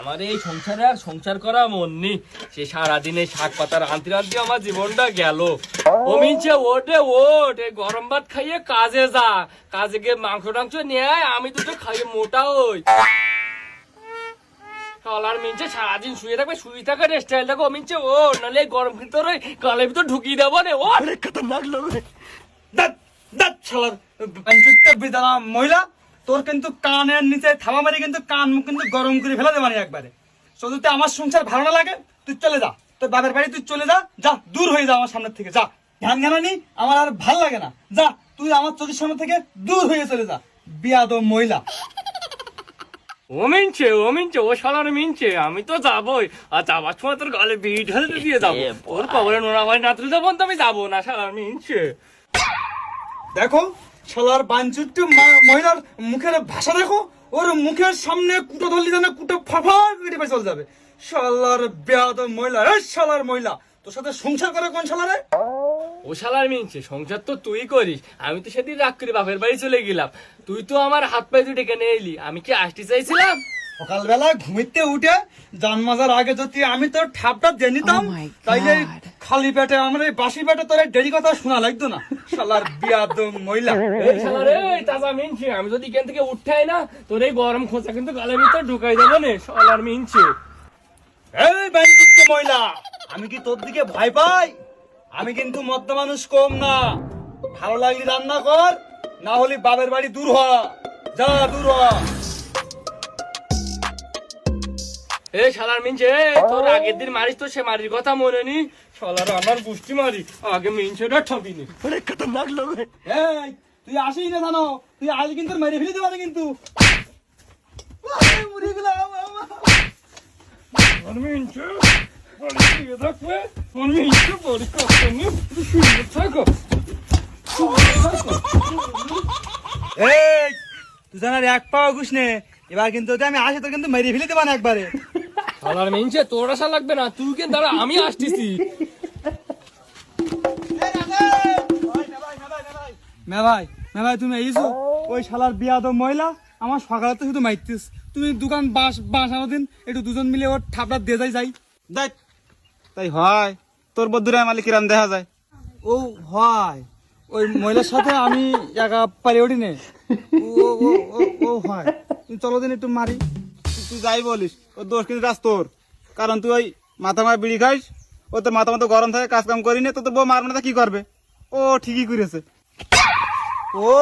আমার এই সংসারে আর সংসার করা মন নেই। সে সারাদিনে শাক পাতার আনতে আনতে আমার জীবনটা গেল। ও মিনছে ওটে ওট এই গরম ভাত খাইয়ে কাজে যা। কাজে গিয়ে মাংস টাংস নিয়ে আমি দুটো খাইয়ে মোটা হই। কলার মিনছে সারাদিন শুয়ে থাকবে শুয়ে থাকা স্টাইল থাকো মিনছে ও নাহলে গরম ওই গলের ভিতর ঢুকিয়ে দেবো রে ও দাঁত দাঁত শালার পাঞ্চুত্তে বিদানা মহিলা তোর কিন্তু কানের নিচে থামা মারি কিন্তু কান মুখ কিন্তু গরম করে ফেলা দেবানি একবারে। শুধু তুই আমার সংসার ভালো না লাগে তুই চলে যা। তোর বাবার বাড়ি তুই চলে যা যা দূর হয়ে যা আমার সামনে থেকে যা। ধ্যান জ্ঞানানি আমার আর ভালো লাগে না। যা তুই আমার চোখের সামনে থেকে দূর হয়ে চলে যা। বিয়াদ মহিলা। ও মিনছে ও মিনছে ও শালার মিনছে আমি তো যাবোই। আর যাবার সময় তোর গালে ঢালতে দিয়ে যাব। ওর কবরে নোনা ভাই না তুলতে বলতে আমি যাব না শালার মিনছে। দেখো, শালার বাঞ্চুট্টু মহিলার মুখের ভাষা দেখো, ওর মুখের সামনে কুটো ধরলি জানে কুটো ফাফা কেটে পড়ে চলে যাবে। শালার বেয়াদ মহিলা, এই শালার মহিলা, তোর সাথে সংসার করে কোন শালারে ও শালার মিনছে সংসার তো তুই করিস। আমি তো সেদিন রাগ করে বাপের বাড়ি চলে গেলাম। তুই তো আমার হাত পায়ে ডেকে নিয়ে এলি। আমি কি আসতে চাইছিলাম? সকালবেলা ঘুমিতে উঠে জান মাজার আগে যদি আমি তোর ঠাপটা দিয়ে নিতাম Oh তাইলে খালি পেটে আমার এই বাসি পেটে তোর এই দেরি কথা শোনা লাগতো না। শালার বিয়াদ মহিলা। এই শালার এই তাজা মিনছে আমি যদি এখান থেকে উঠাই না তোর এই গরম খোঁচা কিন্তু গালের ভিতর ঢুকাই দেবো না শালার মিনছে। এই বাঞ্চুট্টু মহিলা আমি কি তোর দিকে ভয় পাই? আমি কিন্তু মদ্য মানুষ কম না। ভালো লাগলি রান্না কর না হলে বাবের বাড়ি দূর হ। যা দূর হ। এ শালার মিনছে তোর আগের দিন মারিস তো সে মারির কথা মনে নি শালার আমার গুষ্টি মারি আগে মিনছেটা ঠকিনি। এই তুই আসিস না জানো তুই আজ কিন্তু মেরে ফেলে দেবানি কিন্তু। আরে, মরে আমার। মিনছে বলি দিয়ে থাকবে আর মিনছে বলি কষ্ট নিয়ে শুনে থাকো। এই তুই জানার এক পাও ঘুষ নে। এবার কিন্তু আমি আসি তোর কিন্তু মেরে ফেলে দেবান একবারে। শালার মিনছে তোর আশা লাগবে না তুই কেন দাঁড়া আমি আসতেছি। মে ভাই মে ভাই তুমি এইছো ওই শালার বিয়া তো মহিলা আমার সকালে তো শুধু মাইতিস তুমি দোকান বাস বাস দিন একটু দুজন মিলে ওর ঠাপড়া দিয়ে যাই যাই। দেখ তাই হয় তোর বদুরে মালিক কিরাম দেখা যায়। ও হয়। ওই মহিলার সাথে আমি একা পারি ওঠি নে ও ও ও ও হয়। তুমি চলো দিন একটু মারি। তুই- যাই বলিস ওর দোষ কিন্তু রাস তোর। কারণ তুই ওই মাথা মাথা বিড়ি খাইস ও তোর মাথা মতো গরম থাকে কাজ কাম করি নে তো তোর বউ মার মানে কি করবে? ও ঠিকই করেছে। ও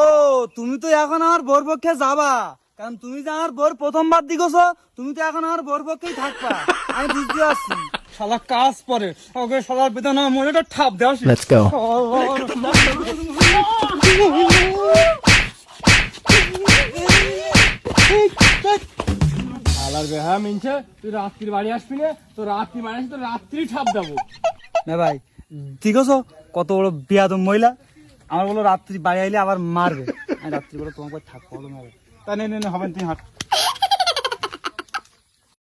তুমি তো এখন আমার বোর পক্ষে যাবা। কারণ তুমি যে আমার বোর প্রথমবার দিগছ তুমি তো এখন আমার বোর পক্ষেই থাকবা। আমি বুঝতে পারছি। শালা কাজ পরে ওকে শালার বেদনা মনে ঠাপ দেওয়া শালার বেহা মিনছে তুই রাত্রির বাড়ি আসবি না তো রাত্রি বাড়ি আসবি তো রাত্রি ছাপ দেবো। না ভাই ঠিক আছে? কত বড় বিয়াদম মহিলা। আমার বলো রাত্রি বাড়ি আইলে আবার মারবে। রাত্রি বলে তোমাকে থাকব ভাই। তা নে নে নে, হবে তুই হাঁট।